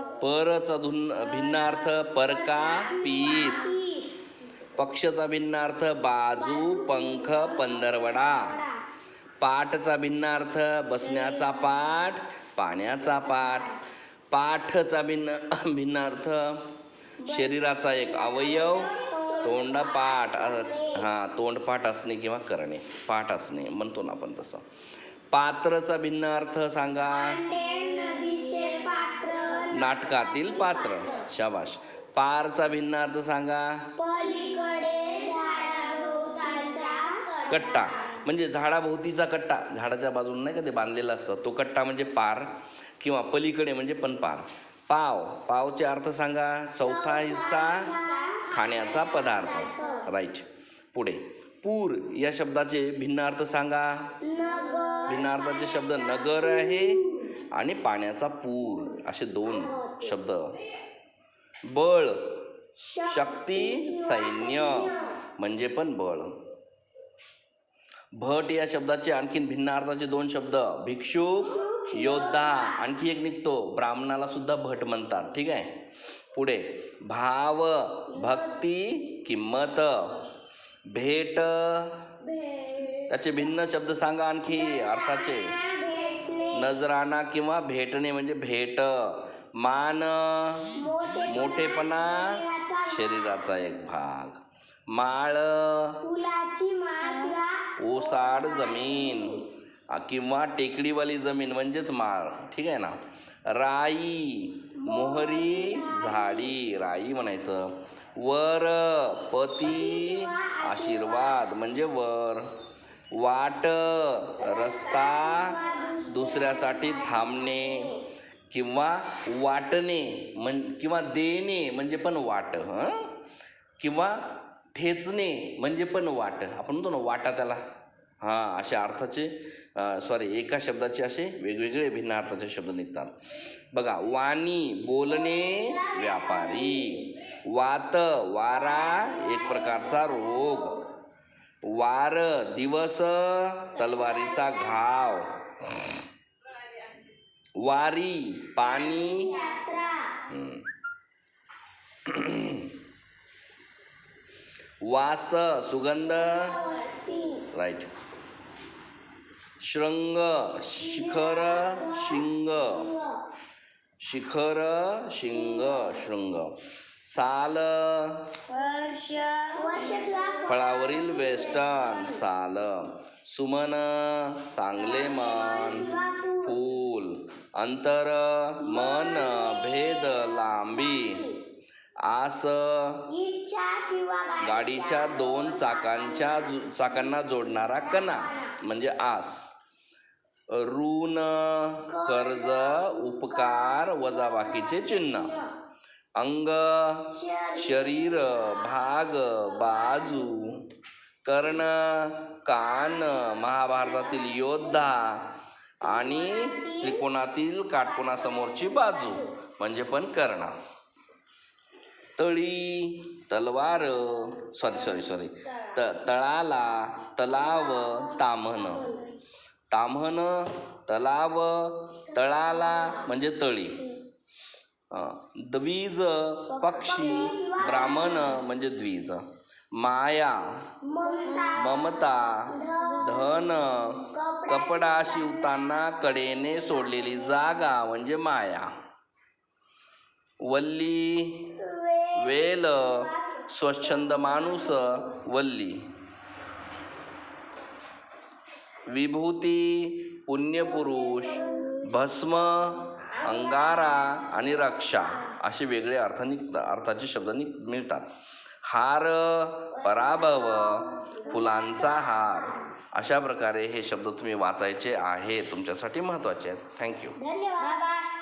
परचा धुन भिन्नार्थ परका पीस. पक्षचा भिन्नार्थ बाजू पंख पंधरवडा. पाठचा भिन्नार्थ बसण्याचा पाठ पाण्याचा पाठ. पाठचा भिन्न भिन्नार्थ शरीराचा एक अवयव तोंडपाठ हां तोंडपाठ असणे किंवा करणे पाठ असणे म्हणतो ना आपण तसं. पात्रचा भिन्न अर्थ सांगा. नाटकातील पात्र. शाबाश पारचा भिन्न अर्थ सांगा. कट्टा. म्हणजे झाडाभोवतीचा कट्टा. झाडाच्या बाजूला नाही का ते बांधलेला असतं. तो कट्टा म्हणजे पार किंवा पलीकडे म्हणजे पण पार. पाव. पावचे अर्थ सांगा. चौथा हिस्सा खाण्याचा पदार्थ. राईट. पुढे. पूर या शब्दाचे भिन्न अर्थ सांगा. भिन्न अर्थाचे शब्द नगर आहे. आणि पाण्याचा पूर असे दोन शब्द. बळ शक्ती सैन्य म्हणजे पण बळ. भट या शब्दाचे आणखीन भिन्न अर्थाचे दोन शब्द. भिक्षुक योद्धा आणखी एक निघतो. ब्राह्मणाला सुद्धा भट म्हणतात. ठीक आहे? पुढे. भाव भक्ती किंमत. भेट. त्याचे भिन्न शब्द सांगा आणखी अर्थाचे. नजराना किंवा भेटणे म्हणजे भेट. मान मोठेपणा शरीराचा एक भाग. माळ ओसाड जमीन. किंवा टेकडीवाली जमीन म्हणजेच माळ. ठीक आहे ना? राई मोहरी झाडी. राई म्हणायचं. वर पती आशीर्वाद म्हणजे वर. वाट रस्ता दुसऱ्यासाठी थांबणे किंवा वाटणे म्हण किंवा देणे म्हणजे पण वाट हं? किंवा ठेचणे म्हणजे पण वाट. आपण म्हणतो ना वाटा त्याला. हां अशा अर्थाचे सॉरी एका शब्दाचे असे वेगवेगळे भिन्न अर्थाचे शब्द निघतात. बघा वाणी बोलणे व्यापारी. वात वारा एक प्रकारचा रोग. वार दिवस तलवारीचा घाव. वारी पाणी. वास सुगंध. राईट शृंग शिखर शिंग. शिखर शिंग शृंग साल वर्ष. फळावरील वेस्टर्न साल. सुमन चांगले मन. फूल. अंतर मन भेद लांबी. आस. गाडीच्या दोन चाकांच्या चाकांना जोडणारा कणा म्हणजे आस. ऋण कर्ज उपकार वजाबाकीचे चिन्ह. अंग शरीर भाग बाजू कर्ण कान महाभारतातील योद्धा आणि त्रिकोणातील काटकोणासमोरची बाजू म्हणजे पण कर्ण. तळी तलवार सॉरी सॉरी सॉरी त तळाला तलाव ताम्हण. ताम्हण तलाव तळाला म्हणजे तळी. द्विज पक्षी ब्राह्मण म्हणजे द्विज. माया ममता धन कपडा शिवताना कडेने सोडलेली जागा म्हणजे माया. वल्ली वेल स्वच्छंद माणूस वल्ली. विभूती पुण्यपुरुष भस्म अंगारा आणि रक्षा असे वेगळे अर्थ निघत अर्थाचे शब्द निघ मिळतात. हार पराभव फुलांचा हार अशा प्रकारे हे शब्द तुम्ही वाचायचे आहे तुमच्यासाठी महत्त्वाचे आहेत. थँक्यू धन्यवाद.